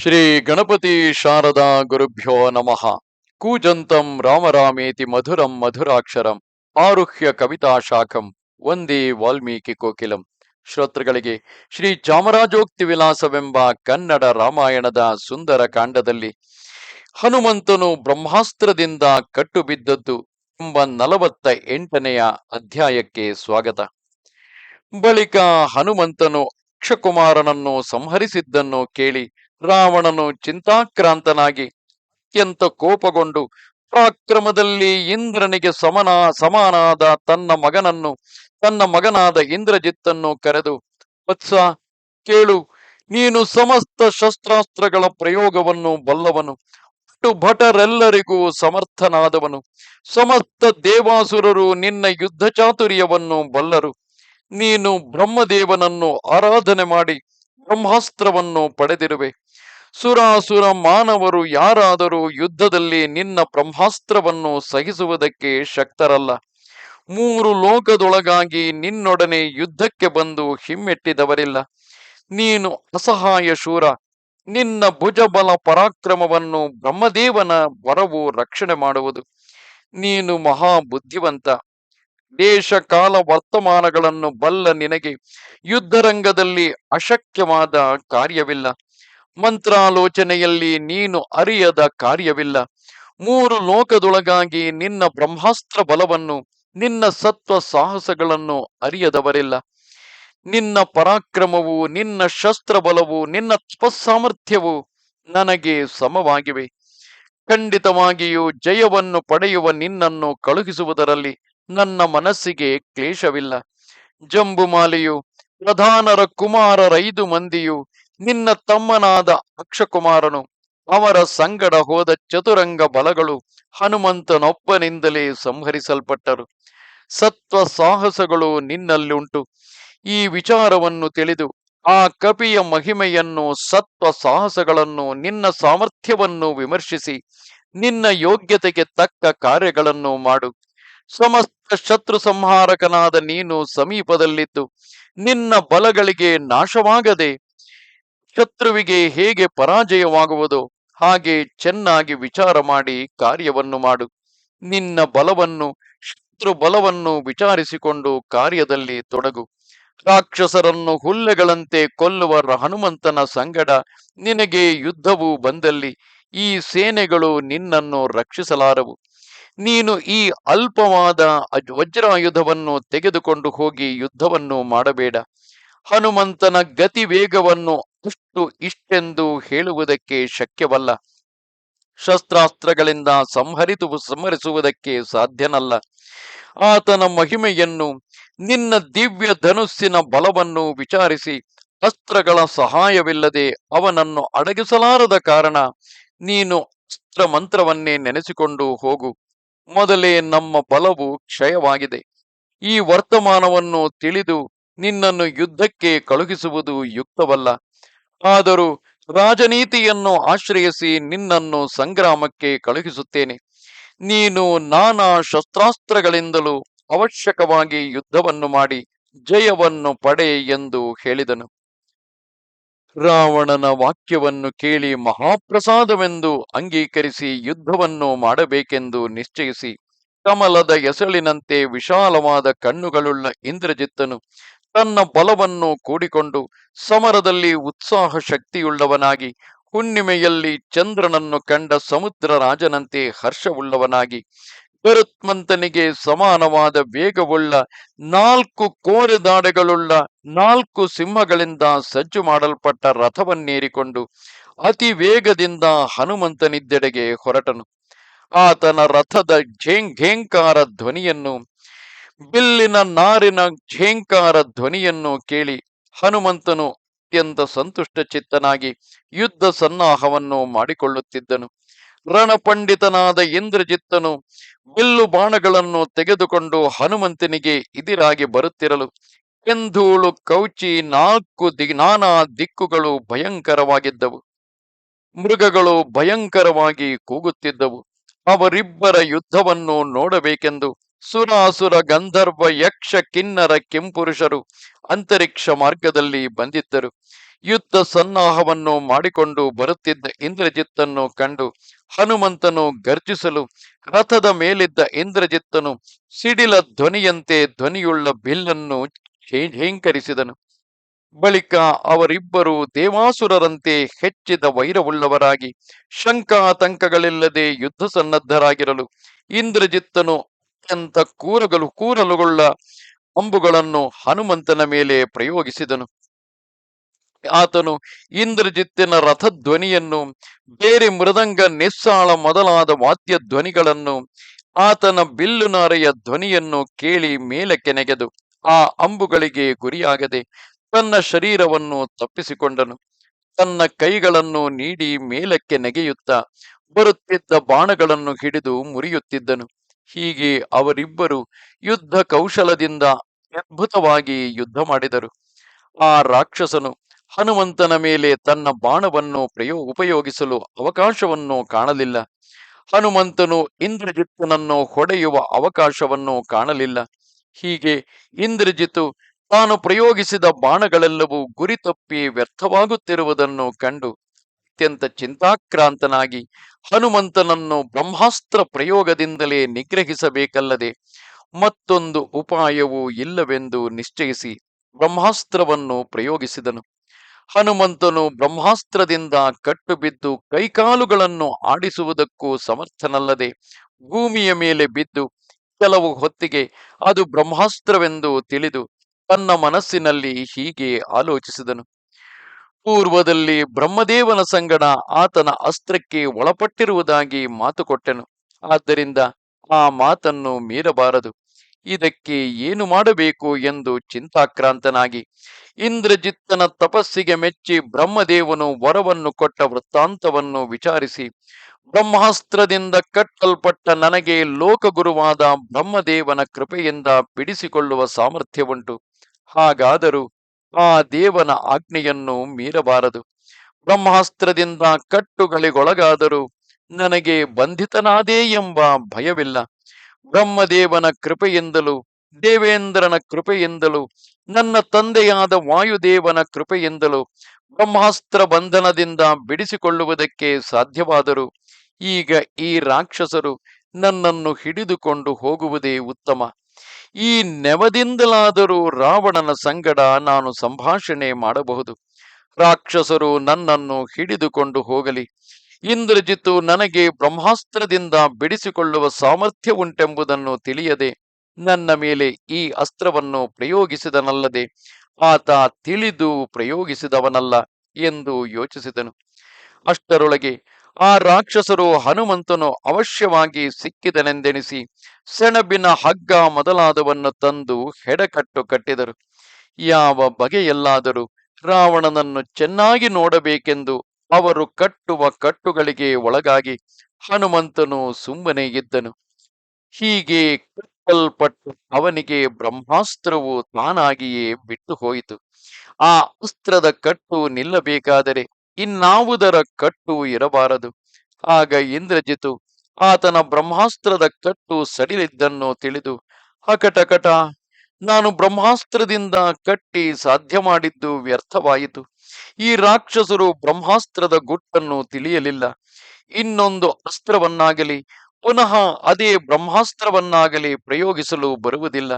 ಶ್ರೀ ಗಣಪತಿ ಶಾರದಾ ಗುರುಭ್ಯೋ ನಮಃ. ಕೂಜಂತಂ ರಾಮರಾಮೇತಿ ಮಧುರಂ ಮಧುರಾಕ್ಷರಂ. ಆರುಹ್ಯ ಕವಿತಾ ಶಾಖಂ. ಒಂದೇ ವಾಲ್ಮೀಕಿ ಕೋಕಿಲಂ. ಶ್ರೋತೃಗಳಿಗೆ, ಶ್ರೀ ಚಾಮರಾಜೋಕ್ತಿ ವಿಲಾಸವೆಂಬ ಕನ್ನಡ ರಾಮಾಯಣದ ಸುಂದರ ಕಾಂಡದಲ್ಲಿ ಹನುಮಂತನು ಬ್ರಹ್ಮಾಸ್ತ್ರದಿಂದ ಕಟ್ಟು ಬಿದ್ದದ್ದು ಎಂಬ ನಲವತ್ತ ಎಂಟನೆಯ ಅಧ್ಯಾಯಕ್ಕೆ ಸ್ವಾಗತ. ಬಳಿಕ ಹನುಮಂತನು ಅಕ್ಷಕುಮಾರನನ್ನು ಸಂಹರಿಸಿದ್ದನ್ನು ಕೇಳಿ ರಾವಣನು ಚಿಂತಾಕ್ರಾಂತನಾಗಿ ಅತ್ಯಂತ ಕೋಪಗೊಂಡು ಪರಾಕ್ರಮದಲ್ಲಿ ಇಂದ್ರನಿಗೆ ಸಮನ ಸಮಾನಾದ ತನ್ನ ಮಗನನ್ನು, ತನ್ನ ಮಗನಾದ ಇಂದ್ರಜಿತ್ತನ್ನು ಕರೆದು, ವತ್ಸ, ಕೇಳು, ನೀನು ಸಮಸ್ತ ಶಸ್ತ್ರಾಸ್ತ್ರಗಳ ಪ್ರಯೋಗವನ್ನು ಬಲ್ಲವನು. ಒಟ್ಟು ಭಟರೆಲ್ಲರಿಗೂ ಸಮರ್ಥನಾದವನು. ಸಮಸ್ತ ದೇವಾಸುರರು ನಿನ್ನ ಯುದ್ಧ ಚಾತುರ್ಯವನ್ನು ಬಲ್ಲರು. ನೀನು ಬ್ರಹ್ಮದೇವನನ್ನು ಆರಾಧನೆ ಮಾಡಿ ಬ್ರಹ್ಮಾಸ್ತ್ರವನ್ನು ಪಡೆದಿರುವೆ. ಸುರಾಸುರ ಮಾನವರು ಯಾರಾದರೂ ಯುದ್ಧದಲ್ಲಿ ನಿನ್ನ ಬ್ರಹ್ಮಾಸ್ತ್ರವನ್ನು ಸಹಿಸುವುದಕ್ಕೆ ಶಕ್ತರಲ್ಲ. ಮೂರು ಲೋಕದೊಳಗಾಗಿ ನಿನ್ನೊಡನೆ ಯುದ್ಧಕ್ಕೆ ಬಂದು ಹಿಮ್ಮೆಟ್ಟಿದವರಿಲ್ಲ. ನೀನು ಅಸಹಾಯ ಶೂರ. ನಿನ್ನ ಭುಜಬಲ ಪರಾಕ್ರಮವನ್ನು ಬ್ರಹ್ಮದೇವನ ವರವು ರಕ್ಷಣೆ ಮಾಡುವುದು. ನೀನು ಮಹಾ ಬುದ್ಧಿವಂತ ದೇಶ ಕಾಲ ವರ್ತಮಾನಗಳನ್ನು ಬಲ್ಲ ನಿನಗೆ. ಯುದ್ಧರಂಗದಲ್ಲಿ ಅಶಕ್ಯವಾದ ಕಾರ್ಯವಿಲ್ಲ. ಮಂತ್ರಾಲೋಚನೆಯಲ್ಲಿ ನೀನು ಅರಿಯದ ಕಾರ್ಯವಿಲ್ಲ. ಮೂರು ಲೋಕದೊಳಗಾಗಿ ನಿನ್ನ ಬ್ರಹ್ಮಾಸ್ತ್ರ ಬಲವನ್ನು, ನಿನ್ನ ಸತ್ವ ಸಾಹಸಗಳನ್ನು ಅರಿಯದವರಿಲ್ಲ. ನಿನ್ನ ಪರಾಕ್ರಮವು, ನಿನ್ನ ಶಸ್ತ್ರ ಬಲವು, ನಿನ್ನ ಸಾಮರ್ಥ್ಯವು ನನಗೆ ಸಮವಾಗಿವೆ. ಖಂಡಿತವಾಗಿಯೂ ಜಯವನ್ನು ಪಡೆಯುವ ನಿನ್ನನ್ನು ಕಳುಹಿಸುವುದರಲ್ಲಿ ನನ್ನ ಮನಸ್ಸಿಗೆ ಕ್ಲೇಶವಿಲ್ಲ. ಜಂಬುಮಾಲೆಯು ಪ್ರಧಾನರ ಕುಮಾರರೈದು ಮಂದಿಯು ನಿನ್ನ ತಮ್ಮನಾದ ಅಕ್ಷಕುಮಾರನು, ಅವರ ಸಂಗಡ ಹೋದ ಚತುರಂಗ ಬಲಗಳು ಹನುಮಂತನೊಬ್ಬನಿಂದಲೇ ಸಂಹರಿಸಲ್ಪಟ್ಟರು. ಸತ್ವ ಸಾಹಸಗಳು ನಿನ್ನಲ್ಲುಂಟು ಈ ವಿಚಾರವನ್ನು ತಿಳಿದು ಆ ಕಪಿಯ ಮಹಿಮೆಯನ್ನು, ಸತ್ವ ಸಾಹಸಗಳನ್ನು, ನಿನ್ನ ಸಾಮರ್ಥ್ಯವನ್ನು ವಿಮರ್ಶಿಸಿ, ನಿನ್ನ ಯೋಗ್ಯತೆಗೆ ತಕ್ಕ ಕಾರ್ಯಗಳನ್ನು ಮಾಡು. ಸಮಸ್ತ ಶತ್ರು ಸಂಹಾರಕನಾದ ನೀನು ಸಮೀಪದಲ್ಲಿದ್ದು, ನಿನ್ನ ಬಲಗಳಿಗೆ ನಾಶವಾಗದೆ ಶತ್ರುವಿಗೆ ಹೇಗೆ ಪರಾಜಯವಾಗುವುದು, ಹಾಗೆ ಚೆನ್ನಾಗಿ ವಿಚಾರ ಮಾಡಿ ಕಾರ್ಯವನ್ನು ಮಾಡು. ನಿನ್ನ ಬಲವನ್ನು, ಶತ್ರು ಬಲವನ್ನು ವಿಚಾರಿಸಿಕೊಂಡು ಕಾರ್ಯದಲ್ಲಿ ತೊಡಗು. ರಾಕ್ಷಸರನ್ನು ಹುಲ್ಲೆಗಳಂತೆ ಕೊಲ್ಲುವ ಹನುಮಂತನ ಸಂಗಡ ನಿನಗೆ ಯುದ್ಧವು ಬಂದಲ್ಲಿ, ಈ ಸೇನೆಗಳು ನಿನ್ನನ್ನು ರಕ್ಷಿಸಲಾರವು. ನೀನು ಈ ಅಲ್ಪವಾದ ವಜ್ರಾಯುಧವನ್ನು ತೆಗೆದುಕೊಂಡು ಹೋಗಿ ಯುದ್ಧವನ್ನು ಮಾಡಬೇಡ. ಹನುಮಂತನ ಗತಿ ವೇಗವನ್ನು ಅಷ್ಟು ಇಷ್ಟೆಂದು ಹೇಳುವುದಕ್ಕೆ ಶಕ್ಯವಲ್ಲ. ಶಸ್ತ್ರಾಸ್ತ್ರಗಳಿಂದ ಸಂಹರಿತು ಸಂಹರಿಸುವುದಕ್ಕೆ ಸಾಧ್ಯನಲ್ಲ. ಆತನ ಮಹಿಮೆಯನ್ನು ನಿನ್ನ ದಿವ್ಯ ಧನುಸ್ಸಿನ ಬಲವನ್ನು ವಿಚಾರಿಸಿ ಅಸ್ತ್ರಗಳ ಸಹಾಯವಿಲ್ಲದೆ ಅವನನ್ನು ಅಡಗಿಸಲಾರದ ಕಾರಣ ನೀನು ಅಸ್ತ್ರ ಮಂತ್ರವನ್ನೇ ನೆನೆಸಿಕೊಂಡು ಹೋಗು. ಮೊದಲೇ ನಮ್ಮ ಬಲವು ಕ್ಷಯವಾಗಿದೆ. ಈ ವರ್ತಮಾನವನ್ನು ತಿಳಿದು ನಿನ್ನನ್ನು ಯುದ್ಧಕ್ಕೆ ಕಳುಹಿಸುವುದು ಯುಕ್ತವಲ್ಲ. ಆದರೂ ರಾಜನೀತಿಯನ್ನು ಆಶ್ರಯಿಸಿ ನಿನ್ನನ್ನು ಸಂಗ್ರಾಮಕ್ಕೆ ಕಳುಹಿಸುತ್ತೇನೆ. ನೀನು ನಾನಾ ಶಸ್ತ್ರಾಸ್ತ್ರಗಳಿಂದಲೂ ಅವಶ್ಯಕವಾಗಿ ಯುದ್ಧವನ್ನು ಮಾಡಿ ಜಯವನ್ನು ಪಡೆ ಎಂದು ಹೇಳಿದನು. ರಾವಣನ ವಾಕ್ಯವನ್ನು ಕೇಳಿ ಮಹಾಪ್ರಸಾದವೆಂದು ಅಂಗೀಕರಿಸಿ ಯುದ್ಧವನ್ನು ಮಾಡಬೇಕೆಂದು ನಿಶ್ಚಯಿಸಿ ಕಮಲದ ಎಸಳಿನಂತೆ ವಿಶಾಲವಾದ ಕಣ್ಣುಗಳುಳ್ಳ ಇಂದ್ರಜಿತ್ತನು ತನ್ನ ಬಲವನ್ನು ಕೂಡಿಕೊಂಡು ಸಮರದಲ್ಲಿ ಉತ್ಸಾಹ ಶಕ್ತಿಯುಳ್ಳವನಾಗಿ, ಹುಣ್ಣಿಮೆಯಲ್ಲಿ ಚಂದ್ರನನ್ನು ಕಂಡ ಸಮುದ್ರ ರಾಜನಂತೆ ಹರ್ಷವುಳ್ಳವನಾಗಿ ಗರುತ್ಮಂತನಿಗೆ ಸಮಾನವಾದ ವೇಗವುಳ್ಳ ನಾಲ್ಕು ಕೋರೆದಾಡೆಗಳುಳ್ಳ ನಾಲ್ಕು ಸಿಂಹಗಳಿಂದ ಸಜ್ಜು ಮಾಡಲ್ಪಟ್ಟ ರಥವನ್ನೇರಿಕೊಂಡು ಅತಿ ವೇಗದಿಂದ ಹನುಮಂತನಿದ್ದೆಡೆಗೆ ಹೊರಟನು. ಆತನ ರಥದ ಝೇಂಗ್ ಘೇಂಕಾರ ಧ್ವನಿಯನ್ನು, ಬಿಲ್ಲಿನ ನಾರಿನ ಝೇಂಕಾರ ಧ್ವನಿಯನ್ನು ಕೇಳಿ ಹನುಮಂತನು ಅತ್ಯಂತ ಸಂತುಷ್ಟ ಚಿತ್ತನಾಗಿ ಯುದ್ಧ ಸನ್ನಾಹವನ್ನು ಮಾಡಿಕೊಳ್ಳುತ್ತಿದ್ದನು. ರಣಪಂಡಿತನಾದ ಇಂದ್ರಜಿತ್ತನು ಬಿಲ್ಲು ಬಾಣಗಳನ್ನು ತೆಗೆದುಕೊಂಡು ಹನುಮಂತನಿಗೆ ಇದಿರಾಗಿ ಬರುತ್ತಿರಲು. ಕೆಂಧೂಳು, ಕೌಚಿ, ನಾಲ್ಕು ದಿ, ನಾನಾ ದಿಕ್ಕುಗಳು ಭಯಂಕರವಾಗಿದ್ದವು. ಮೃಗಗಳು ಭಯಂಕರವಾಗಿ ಕೂಗುತ್ತಿದ್ದವು. ಅವರಿಬ್ಬರ ಯುದ್ಧವನ್ನು ನೋಡಬೇಕೆಂದು ಸುರಾಸುರ ಗಂಧರ್ವ ಯಕ್ಷ ಕಿನ್ನರ ಕೆಂಪುರುಷರು ಅಂತರಿಕ್ಷ ಮಾರ್ಗದಲ್ಲಿ ಬಂದಿದ್ದರು. ಯುದ್ಧ ಸನ್ನಾಹವನ್ನು ಮಾಡಿಕೊಂಡು ಬರುತ್ತಿದ್ದ ಇಂದ್ರಜಿತ್ತನ್ನು ಕಂಡು ಹನುಮಂತನು ಗರ್ಜಿಸಲು, ರಥದ ಮೇಲಿದ್ದ ಇಂದ್ರಜಿತ್ತನು ಸಿಡಿಲ ಧ್ವನಿಯಂತೆ ಧ್ವನಿಯುಳ್ಳ ಬಿಲ್ಲನ್ನು ಝೇಂಕರಿಸಿದನು ಬಳಿಕ ಅವರಿಬ್ಬರು ದೇವಾಸುರರಂತೆ ಹೆಚ್ಚಿದ ವೈರವುಳ್ಳವರಾಗಿ ಶಂಕಾತಂಕಗಳಿಲ್ಲದೆ ಯುದ್ಧ ಸನ್ನದ್ಧರಾಗಿರಲು ಇಂದ್ರಜಿತ್ತನು ಅತ್ಯಂತ ಕೂರಗಲು, ಕೂರಲುಗೊಳ್ಳ ಅಂಬುಗಳನ್ನು ಹನುಮಂತನ ಮೇಲೆ ಪ್ರಯೋಗಿಸಿದನು. ಆತನು ಇಂದ್ರಜಿತ್ತಿನ ರಥಧ್ವನಿಯನ್ನು, ಬೇರೆ ಮೃದಂಗ ನಿಸ್ಸಾಳ ಮೊದಲಾದ ವಾದ್ಯ ಧ್ವನಿಗಳನ್ನು ಆತನ ಬಿಲ್ಲುನಾರೆಯ ಧ್ವನಿಯನ್ನು ಕೇಳಿ ಮೇಲಕ್ಕೆ ನೆಗೆದು, ಆ ಅಂಬುಗಳಿಗೆ ಗುರಿಯಾಗದೆ ತನ್ನ ಶರೀರವನ್ನು ತಪ್ಪಿಸಿಕೊಂಡನು. ತನ್ನ ಕೈಗಳನ್ನು ನೀಡಿ ಮೇಲಕ್ಕೆ ನೆಗೆಯುತ್ತಾ ಬರುತ್ತಿದ್ದ ಬಾಣಗಳನ್ನು ಹಿಡಿದು ಮುರಿಯುತ್ತಿದ್ದನು. ಹೀಗೆ ಅವರಿಬ್ಬರು ಯುದ್ಧ ಕೌಶಲದಿಂದ ಅದ್ಭುತವಾಗಿ ಯುದ್ಧ ಮಾಡಿದರು. ಆ ರಾಕ್ಷಸನು ಹನುಮಂತನ ಮೇಲೆ ತನ್ನ ಬಾಣವನ್ನು ಪ್ರಯೋ, ಉಪಯೋಗಿಸಲು ಅವಕಾಶವನ್ನು ಕಾಣಲಿಲ್ಲ. ಹನುಮಂತನು ಇಂದ್ರಜಿತ್ತನನ್ನು ಹೊಡೆಯುವ ಅವಕಾಶವನ್ನು ಕಾಣಲಿಲ್ಲ. ಹೀಗೆ ಇಂದ್ರಜಿತು ತಾನು ಪ್ರಯೋಗಿಸಿದ ಬಾಣಗಳೆಲ್ಲವೂ ಗುರಿ ತಪ್ಪಿ ವ್ಯರ್ಥವಾಗುತ್ತಿರುವುದನ್ನು ಕಂಡು ಅತ್ಯಂತ ಚಿಂತಾಕ್ರಾಂತನಾಗಿ ಹನುಮಂತನನ್ನು ಬ್ರಹ್ಮಾಸ್ತ್ರ ಪ್ರಯೋಗದಿಂದಲೇ ನಿಗ್ರಹಿಸಬೇಕಲ್ಲದೆ ಮತ್ತೊಂದು ಉಪಾಯವೂ ಇಲ್ಲವೆಂದು ನಿಶ್ಚಯಿಸಿ ಬ್ರಹ್ಮಾಸ್ತ್ರವನ್ನು ಪ್ರಯೋಗಿಸಿದನು. ಹನುಮಂತನು ಬ್ರಹ್ಮಾಸ್ತ್ರದಿಂದ ಕಟ್ಟು ಬಿದ್ದು ಕೈಕಾಲುಗಳನ್ನು ಆಡಿಸುವುದಕ್ಕೂ ಸಮರ್ಥನಲ್ಲದೆ ಭೂಮಿಯ ಮೇಲೆ ಬಿದ್ದು ಕೆಲವು ಹೊತ್ತಿಗೆ ಅದು ಬ್ರಹ್ಮಾಸ್ತ್ರವೆಂದು ತಿಳಿದು ತನ್ನ ಮನಸ್ಸಿನಲ್ಲಿ ಹೀಗೆ ಆಲೋಚಿಸಿದನು. ಪೂರ್ವದಲ್ಲಿ ಬ್ರಹ್ಮದೇವನ ಸಂಗಡ ಆತನ ಅಸ್ತ್ರಕ್ಕೆ ಒಳಪಟ್ಟಿರುವುದಾಗಿ ಮಾತು ಕೊಟ್ಟೆನು. ಆದ್ದರಿಂದ ಆ ಮಾತನ್ನು ಮೀರಬಾರದು. ಇದಕ್ಕೆ ಏನು ಮಾಡಬೇಕು ಎಂದು ಚಿಂತಾಕ್ರಾಂತನಾಗಿ. ಇಂದ್ರಜಿತ್ತನ ತಪಸ್ಸಿಗೆ ಮೆಚ್ಚಿ ಬ್ರಹ್ಮದೇವನು ವರವನ್ನು ಕೊಟ್ಟ ವೃತ್ತಾಂತವನ್ನು ವಿಚಾರಿಸಿ, ಬ್ರಹ್ಮಾಸ್ತ್ರದಿಂದ ಕಟ್ಟಲ್ಪಟ್ಟ ನನಗೆ ಲೋಕಗುರುವಾದ ಬ್ರಹ್ಮದೇವನ ಕೃಪೆಯಿಂದ ಬಿಡಿಸಿಕೊಳ್ಳುವ ಸಾಮರ್ಥ್ಯವುಂಟು. ಹಾಗಾದರೂ ಆ ದೇವನ ಆಜ್ಞೆಯನ್ನು ಮೀರಬಾರದು. ಬ್ರಹ್ಮಾಸ್ತ್ರದಿಂದ ಕಟ್ಟುಗಳಿಗೊಳಗಾದರೂ ನನಗೆ ಬಂಧಿತನಾದೇ ಎಂಬ ಭಯವಿಲ್ಲ. ಬ್ರಹ್ಮದೇವನ ಕೃಪೆಯಿಂದಲೂ, ದೇವೇಂದ್ರನ ಕೃಪೆಯಿಂದಲೂ, ನನ್ನ ತಂದೆಯಾದ ವಾಯುದೇವನ ಕೃಪೆಯಿಂದಲೂ ಬ್ರಹ್ಮಾಸ್ತ್ರ ಬಂಧನದಿಂದ ಬಿಡಿಸಿಕೊಳ್ಳುವುದಕ್ಕೆ ಸಾಧ್ಯವಾದರೂ, ಈಗ ಈ ರಾಕ್ಷಸರು ನನ್ನನ್ನು ಹಿಡಿದುಕೊಂಡು ಹೋಗುವುದೇ ಉತ್ತಮ. ಈ ನೆವದಿಂದಲಾದರೂ ರಾವಣನ ಸಂಗಡ ನಾನು ಸಂಭಾಷಣೆ ಮಾಡಬಹುದು. ರಾಕ್ಷಸರು ನನ್ನನ್ನು ಹಿಡಿದುಕೊಂಡು ಹೋಗಲಿ. ಇಂದ್ರಜಿತು ನನಗೆ ಬ್ರಹ್ಮಾಸ್ತ್ರದಿಂದ ಬಿಡಿಸಿಕೊಳ್ಳುವ ಸಾಮರ್ಥ್ಯ ಉಂಟೆಂಬುದನ್ನು ತಿಳಿಯದೆ ನನ್ನ ಮೇಲೆ ಈ ಅಸ್ತ್ರವನ್ನು ಪ್ರಯೋಗಿಸಿದನಲ್ಲದೆ ಆತ ತಿಳಿದು ಪ್ರಯೋಗಿಸಿದವನಲ್ಲ ಎಂದು ಯೋಚಿಸಿದನು. ಅಷ್ಟರೊಳಗೆ ಆ ರಾಕ್ಷಸರು ಹನುಮಂತನು ಅವಶ್ಯವಾಗಿ ಸಿಕ್ಕಿದನೆಂದೆಣಿಸಿ ಸೆಣಬಿನ ಹಗ್ಗ ಮೊದಲಾದವನ್ನು ತಂದು ಹೆಡಕಟ್ಟು ಕಟ್ಟಿದರು. ಯಾವ ಬಗೆಯಲ್ಲಾದರೂ ರಾವಣನನ್ನು ಚೆನ್ನಾಗಿ ನೋಡಬೇಕೆಂದು ಅವರು ಕಟ್ಟುವ ಕಟ್ಟುಗಳಿಗೆ ಒಳಗಾಗಿ ಹನುಮಂತನು ಸುಮ್ಮನೆ ಇದ್ದನು. ಹೀಗೆ ಕಟ್ಟಲ್ಪಟ್ಟು ಅವನಿಗೆ ಬ್ರಹ್ಮಾಸ್ತ್ರವು ತಾನಾಗಿಯೇ ಬಿಟ್ಟು ಹೋಯಿತು. ಆ ಅಸ್ತ್ರದ ಕಟ್ಟು ನಿಲ್ಲಬೇಕಾದರೆ ಇನ್ನಾವುದರ ಕಟ್ಟು ಇರಬಾರದು. ಆಗ ಇಂದ್ರಜಿತು ಆತನ ಬ್ರಹ್ಮಾಸ್ತ್ರದ ಕಟ್ಟು ಸಡಿಲಿದ್ದನ್ನು ತಿಳಿದು, ಅಕಟಕಟ, ನಾನು ಬ್ರಹ್ಮಾಸ್ತ್ರದಿಂದ ಕಟ್ಟಿ ಸಾಧ್ಯ ಮಾಡಿದ್ದು ವ್ಯರ್ಥವಾಯಿತು. ಈ ರಾಕ್ಷಸರು ಬ್ರಹ್ಮಾಸ್ತ್ರದ ಗುಟ್ಟನ್ನು ತಿಳಿಯಲಿಲ್ಲ. ಇನ್ನೊಂದು ಅಸ್ತ್ರವನ್ನಾಗಲಿ, ಪುನಃ ಅದೇ ಬ್ರಹ್ಮಾಸ್ತ್ರವನ್ನಾಗಲಿ ಪ್ರಯೋಗಿಸಲು ಬರುವುದಿಲ್ಲ.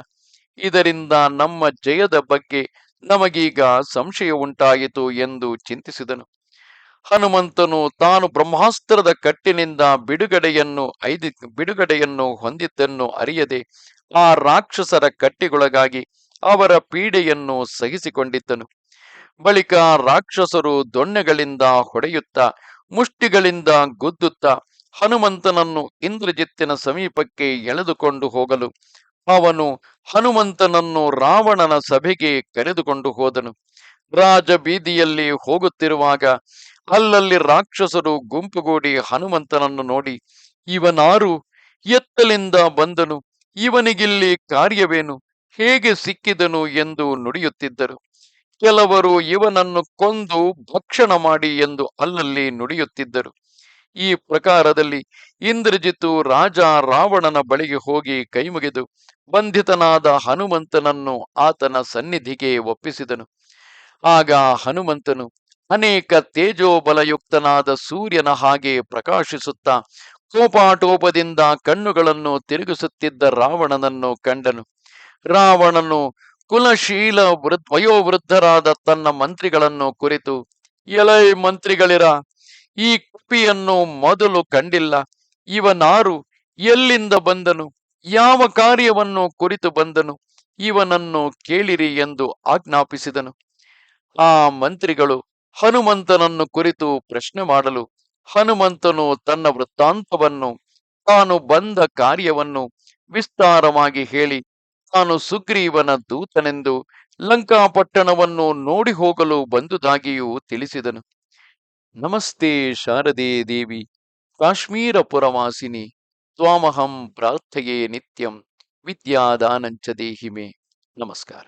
ಇದರಿಂದ ನಮ್ಮ ಜಯದ ಬಗ್ಗೆ ನಮಗೀಗ ಸಂಶಯ ಉಂಟಾಯಿತು ಎಂದು ಚಿಂತಿಸಿದನು. ಹನುಮಂತನು ತಾನು ಬ್ರಹ್ಮಾಸ್ತ್ರದ ಕಟ್ಟಿನಿಂದ ಬಿಡುಗಡೆಯನ್ನು ಐದಿ, ಬಿಡುಗಡೆಯನ್ನು ಹೊಂದಿದ್ದನ್ನು ಅರಿಯದೆ ಆ ರಾಕ್ಷಸರ ಕಟ್ಟಿಗೊಳಗಾಗಿ ಅವರ ಪೀಡೆಯನ್ನು ಸಹಿಸಿಕೊಂಡಿದ್ದನು. ಬಳಿಕ ರಾಕ್ಷಸರು ದೊಣ್ಣೆಗಳಿಂದ ಹೊಡೆಯುತ್ತಾ, ಮುಷ್ಟಿಗಳಿಂದ ಗುದ್ದುತ್ತಾ ಹನುಮಂತನನ್ನು ಇಂದ್ರಜಿತ್ತಿನ ಸಮೀಪಕ್ಕೆ ಎಳೆದುಕೊಂಡು ಹೋಗಲು. ಅವನು ಹನುಮಂತನನ್ನು ರಾವಣನ ಸಭೆಗೆ ಕರೆದುಕೊಂಡು ಹೋದನು. ರಾಜ ಬೀದಿಯಲ್ಲಿ ಹೋಗುತ್ತಿರುವಾಗ ಅಲ್ಲಲ್ಲಿ ರಾಕ್ಷಸರು ಗುಂಪುಗೂಡಿ ಹನುಮಂತನನ್ನು ನೋಡಿ, ಇವನಾರು? ಎತ್ತಲಿಂದ ಬಂದನು. ಇವನಿಗಿಲ್ಲಿ ಕಾರ್ಯವೇನು? ಹೇಗೆ ಸಿಕ್ಕಿದನು? ಎಂದು ನುಡಿಯುತ್ತಿದ್ದರು. ಕೆಲವರು ಇವನನ್ನು ಕೊಂದು ಭಕ್ಷಣ ಮಾಡಿ ಎಂದು ಅಲ್ಲಲ್ಲಿ ನುಡಿಯುತ್ತಿದ್ದರು. ಈ ಪ್ರಕಾರದಲ್ಲಿ ಇಂದ್ರಜಿತು ರಾಜ ರಾವಣನ ಬಳಿಗೆ ಹೋಗಿ ಕೈಮುಗಿದು ಬಂಧಿತನಾದ ಹನುಮಂತನನ್ನು ಆತನ ಸನ್ನಿಧಿಗೆ ಒಪ್ಪಿಸಿದನು. ಆಗ ಹನುಮಂತನು, ಅನೇಕ ತೇಜೋಬಲಯುಕ್ತನಾದ ಸೂರ್ಯನ ಹಾಗೆ ಪ್ರಕಾಶಿಸುತ್ತಾ ಕೋಪಾಟೋಪದಿಂದ ಕಣ್ಣುಗಳನ್ನು ತಿರುಗಿಸುತ್ತಿದ್ದ ರಾವಣನನ್ನು ಕಂಡನು. ರಾವಣನು ಕುಲಶೀಲ ವೃದ್, ವಯೋವೃದ್ಧರಾದ ತನ್ನ ಮಂತ್ರಿಗಳನ್ನು ಕುರಿತು, ಎಲೈ ಮಂತ್ರಿಗಳಿರ, ಈ ಕುಪಿಯನ್ನು ಮೊದಲು ಕಂಡಿಲ್ಲ. ಇವನಾರು ಎಲ್ಲಿಂದ ಬಂದನು? ಯಾವ ಕಾರ್ಯವನ್ನು ಕುರಿತು ಬಂದನು? ಇವನನ್ನು ಕೇಳಿರಿ ಎಂದು ಆಜ್ಞಾಪಿಸಿದನು. ಆ ಮಂತ್ರಿಗಳು ಹನುಮಂತನನ್ನು ಕುರಿತು ಪ್ರಶ್ನೆ ಮಾಡಲು, ಹನುಮಂತನು ತನ್ನ ವೃತ್ತಾಂತವನ್ನು, ತಾನು ಬಂದ ಕಾರ್ಯವನ್ನು ವಿಸ್ತಾರವಾಗಿ ಹೇಳಿ ತಾನು ಸುಗ್ರೀವನ ದೂತನೆಂದು ಲಂಕಾಪಟ್ಟಣವನ್ನು ನೋಡಿ ಹೋಗಲು ಬಂದುದಾಗಿಯೂ ತಿಳಿಸಿದನು. ನಮಸ್ತೆ ಶಾರದೆ ದೇವಿ ಕಾಶ್ಮೀರ ಪುರವಾಸಿನಿ ತ್ವಾಮಹಂ ಪ್ರಾರ್ಥೆಯೇ ನಿತ್ಯಂ, ವಿದ್ಯಾದಾನಂಚ ದೇಹಿಮೆ. ನಮಸ್ಕಾರ.